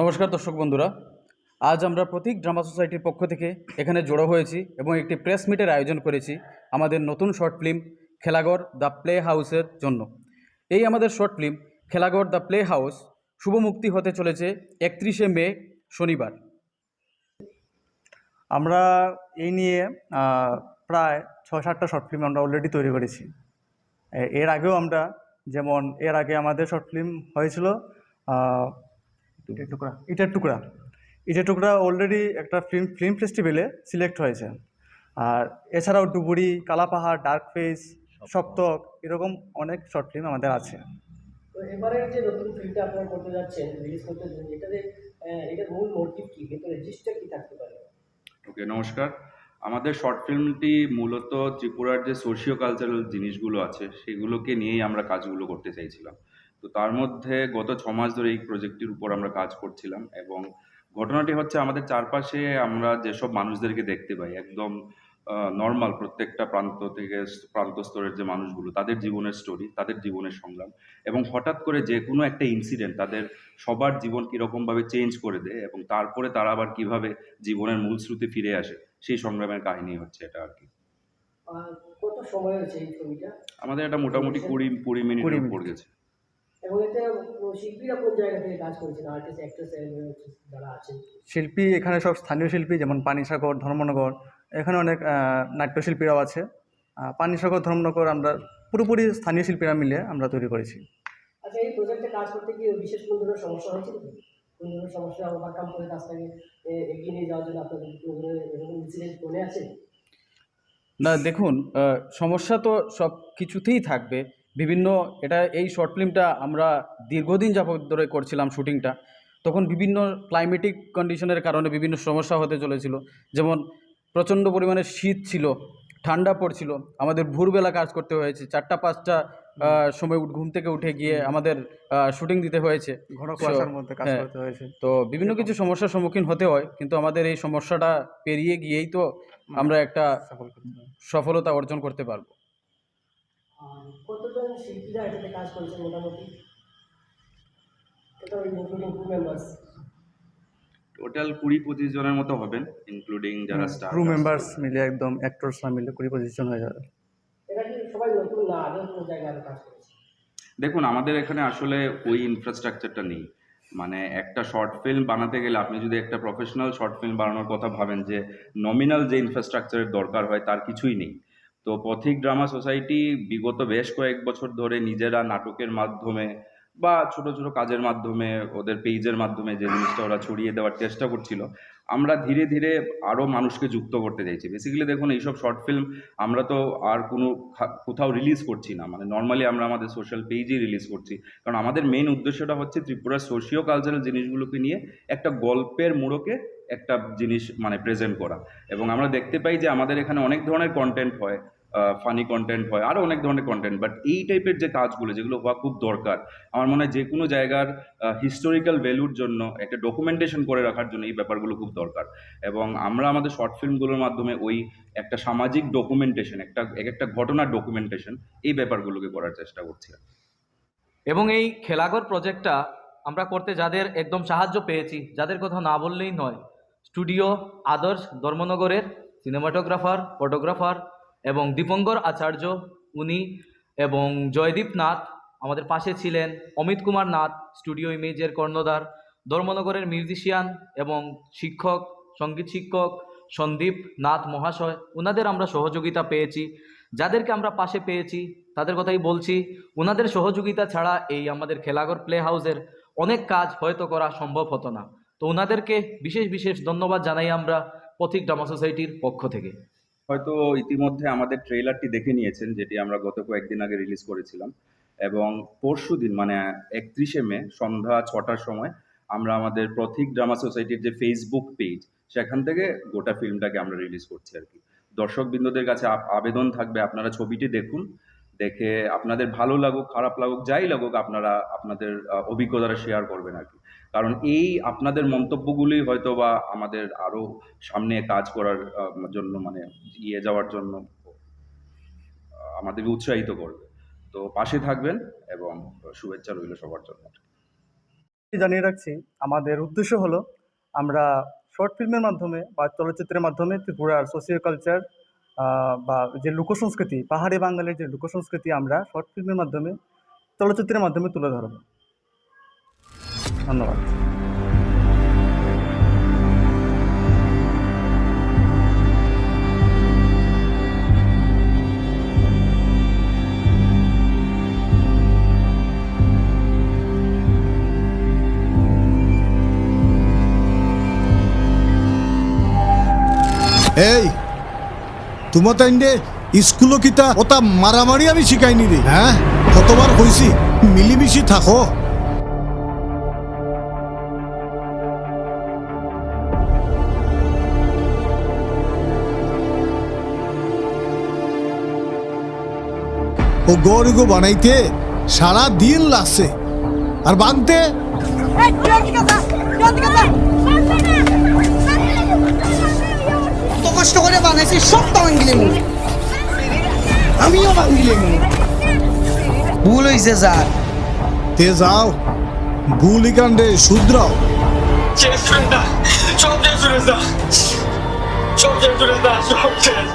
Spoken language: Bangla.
নমস্কার দর্শক বন্ধুরা, আজ আমরা প্রতীক ড্রামা সোসাইটির পক্ষ থেকে এখানে জড়ো হয়েছি এবং একটি প্রেস মিটের আয়োজন করেছি আমাদের নতুন short film Khelaghar the play হাউসের জন্য। এই আমাদের short film Khelaghar the play house শুভ মুক্তি হতে চলেছে একত্রিশে মে শনিবার। আমরা এই নিয়ে প্রায় ছয় সাতটা শর্ট ফিল্ম আমরা অলরেডি তৈরি করেছি। এর আগেও আমরা, যেমন এর আগে আমাদের শর্ট ফিল্ম হয়েছিল ইটের টুকরা ইটের টুকরা। ইটের টুকরা অলরেডি একটা ফিল্ম ফিল্ম ফেস্টিভ্যালে সিলেক্ট হয়েছে। আর এছাড়াও ডুবুরি কালাপাহাড় ডার্ক ফেস সপ্তক এরকম অনেক শর্ট ফিল্ম আমাদের আছে। তো এবারের যে নতুন ফিল্মটা আপনারা করতে যাচ্ছেন রিলিজ করতে যাচ্ছেন এটাতে এটার মূল মোটিভ কী? কিন্তু রেজিস্টার কী থাকতে পারে? ওকে নমস্কার। আমাদের শর্ট ফিল্মটি মূলত ত্রিপুরার যে সোশিও কালচারাল জিনিসগুলো আছে সেগুলোকে নিয়েই আমরা কাজগুলো করতে চাইছিলাম। তো তার মধ্যে গত ছ মাস ধরে এই প্রজেক্টটির উপর আমরা কাজ করছিলাম এবং ঘটনাটি হচ্ছে আমাদের চারপাশে আমরা যেসব মানুষদেরকে দেখতে পাই একদম নর্মাল প্রত্যেকটা প্রান্ত থেকে প্রান্ত স্তরের যে মানুষগুলো তাদের জীবনের স্টোরি তাদের জীবনের সংগ্রাম এবং হঠাৎ করে যে কোনো একটা ইনসিডেন্ট তাদের সবার জীবন কীরকমভাবে চেঞ্জ করে দেয় এবং তারপরে তারা আবার কীভাবে জীবনের মূল স্রোতে ফিরে আসে সেই সংগ্রামের কাহিনী হচ্ছে এটা আর কি। কত সময় হয়েছে এই ছবিটা? আমাদের এটা মোটামুটি কুড়ি কুড়ি মিনিট। উপর গেছে। এবং এতে শিল্পীরা কোন জায়গা থেকে কাজ করেছেন? আর্টিস্ট অ্যাক্ট্রেস যারা আছেন? শিল্পী এখানে সব স্থানীয় শিল্পী যেমন পানিসাগর ধর্মনগর এখানে অনেক নাট্যশিল্পীরাও আছে। পানিসাগর ধর্মনগর আমরা পুরোপুরি স্থানীয় শিল্পীরা মিলে আমরা তৈরি করেছি। আচ্ছা এই প্রজেক্টে কাজ করতে গিয়ে বিশেষ কোন ধরনের সমস্যা হয়েছিল কোন ধরনের সমস্যা ওভারকাম করে কাজটাকে এগিয়ে নিয়ে যাওয়ার জন্য আপনাদের এরকম ইনসিডেন্ট মনে আছে? না দেখুন সমস্যা তো সব কিছুতেই থাকবে। বিভিন্ন এটা এই শর্ট ফিল্মটা আমরা দীর্ঘদিন যাবত ধরে করছিলাম শুটিংটা তখন বিভিন্ন ক্লাইমেটিক কন্ডিশনের কারণে বিভিন্ন সমস্যা হতে চলেছিল যেমন প্রচণ্ড পরিমাণে শীত ছিল ঠান্ডা পড়ছিল আমাদের ভোরবেলা কাজ করতে হয়েছে চারটা পাঁচটা সময় উঠ- ঘুম থেকে উঠে গিয়ে আমাদের শুটিং দিতে হয়েছে ঘন কুয়াশার মধ্যে কাজ হ্যাঁ। করতে হয়েছে তো বিভিন্ন কিছু সমস্যার সম্মুখীন হতে হয় কিন্তু আমাদের এই সমস্যাটা পেরিয়ে গিয়েই তো আমরা একটা। সফলতা অর্জন করতে পারব কতজন শিল্পীরা এটাতে কাজ করেছেন মোটামুটি? Total including two members total কুড়ি পঁচিশ জনের মতো হবেন ইনক্লুডিং যারা স্টার ক্রু মেম্বার্স মিলে একদম অ্যাক্টরসরা মিলে কুড়ি পঁচিশ জন হয়ে যাবে। এরা কি সবাই নতুন না আগেও কোনো জায়গায় আরও কাজ করেছে? দেখুন আমাদের এখানে আসলে ওই ইনফ্রাস্ট্রাকচারটা নেই। মানে একটা শর্ট ফিল্ম বানাতে গেলে আপনি যদি একটা প্রফেশনাল শর্ট ফিল্ম বানানোর কথা ভাবেন যে নমিনাল যে ইনফ্রাস্ট্রাকচারের দরকার হয় তার কিছুই নেই। তো পথিক ড্রামা সোসাইটি বিগত বেশ কয়েক বছর ধরে নিজেরা নাটকের মাধ্যমে বা ছোট ছোট কাজের মাধ্যমে, ওদের পেজের মাধ্যমে যে জিনিসটা ওরা ছড়িয়ে দেওয়ার চেষ্টা করছিল, আমরা ধীরে ধীরে আরও মানুষকে যুক্ত করতে চাইছি। বেসিক্যালি দেখুন, এইসব শর্ট ফিল্ম আমরা তো আর কোনো কোথাও রিলিজ করছি না। মানে নর্মালি আমরা আমাদের সোশ্যাল পেজেই রিলিজ করছি। কারণ আমাদের মেন উদ্দেশ্যটা হচ্ছে ত্রিপুরার সোশিও কালচারাল জিনিসগুলোকে নিয়ে একটা গল্পের মোড়কে একটা জিনিস মানে প্রেজেন্ট করা। এবং আমরা দেখতে পাই যে আমাদের এখানে অনেক ধরনের কন্টেন্ট হয়। ফানি কন্টেন্ট হয় আরও অনেক ধরনের কন্টেন্ট বাট এই টাইপের যে কাজগুলো, যেগুলো হওয়া খুব দরকার, আমার মনে হয় যে কোনো জায়গার হিস্টোরিক্যাল ভ্যালুর জন্য, একটা ডকুমেন্টেশন করে রাখার জন্য এই ব্যাপারগুলো খুব দরকার। এবং আমরা আমাদের শর্ট ফিল্মগুলোর মাধ্যমে ওই একটা সামাজিক ডকুমেন্টেশন একটা, এক একটা ঘটনার ডকুমেন্টেশন এই ব্যাপারগুলোকে করার চেষ্টা করছি। এবং এই খেলাঘর প্রজেক্টটা আমরা করতে যাদের একদম সাহায্য পেয়েছি, যাদের কথা না বললেই নয় স্টুডিও আদর্শ ধর্মনগরের সিনেমাটোগ্রাফার ফটোগ্রাফার এবং দীপঙ্কর আচার্য, উনি এবং জয়দীপ নাথ আমাদের পাশে ছিলেন, অমিত কুমার নাথ, স্টুডিও ইমেজের কর্ণধার, ধর্মনগরের মিউজিশিয়ান এবং শিক্ষক, সংগীত শিক্ষক, সন্দীপ নাথ মহাশয় ওনাদের আমরা সহযোগিতা পেয়েছি। যাদেরকে আমরা পাশে পেয়েছি, তাদের কথাই বলছি ওনাদের সহযোগিতা ছাড়া এই আমাদের খেলাঘর প্লে হাউসের অনেক কাজ হয়তো করা সম্ভব হতো না। তো ওনাদেরকে বিশেষ বিশেষ ধন্যবাদ জানাই আমরা পথিক ড্রামা সোসাইটির পক্ষ থেকে। হয়তো ইতিমধ্যে আমাদের ট্রেলারটি দেখে নিয়েছেন, যেটি আমরা গত কয়েকদিন আগে রিলিজ করেছিলাম। এবং পরশু দিন মানে একত্রিশে মে, সন্ধ্যা ছটার সময়, আমরা আমাদের প্রথিক ড্রামা সোসাইটির যে ফেসবুক পেজ সেখান থেকে গোটা ফিল্মটাকে আমরা রিলিজ করছি আর কি। দর্শকবৃন্দদের কাছে আবেদন থাকবে, আপনারা ছবিটি দেখুন। দেখে আপনাদের ভালো লাগুক, খারাপ লাগুক, যাই লাগুক, আপনারা আপনাদের অভিজ্ঞতাটা শেয়ার করবেন আর কি। কারণ এই আপনাদের মন্তব্যগুলি হয়তো বা আমাদের আরও সামনে কাজ করার জন্য মানে ইয়ে যাওয়ার জন্য আমাদেরকে উৎসাহিত করবে। তো পাশে থাকবেন এবং শুভেচ্ছা রইল সবার জন্য। জানিয়ে রাখছি, আমাদের উদ্দেশ্য হলো আমরা শর্ট ফিল্মের মাধ্যমে বা চলচ্চিত্রের মাধ্যমে ত্রিপুরার সোশিও কালচার বা যে লোকসংস্কৃতি, পাহাড়ি বাঙালির যে লোকসংস্কৃতি আমরা শর্ট ফিল্মের মাধ্যমে, চলচ্চিত্রের মাধ্যমে তুলে ধরব। ধন্যবাদ। এই! তোমার তাইন্ডে স্কুলও কিতা ওটা মারামারি আমি শিখাইনি রে। হ্যাঁ? কতবার কইছি মিলিমিশি থাকো। ও গরিগো বানাইতে সারা দিন লাগছে। আর বানতে কত কষ্ট করে বানাইছি সব ভাঙিলে মু আমিও ভাঙিলে মু ভুল হইছে স্যার তে যাও। ভুলি শুধরাও চেষ্টা সব শেষ সব শেষ সব শেষ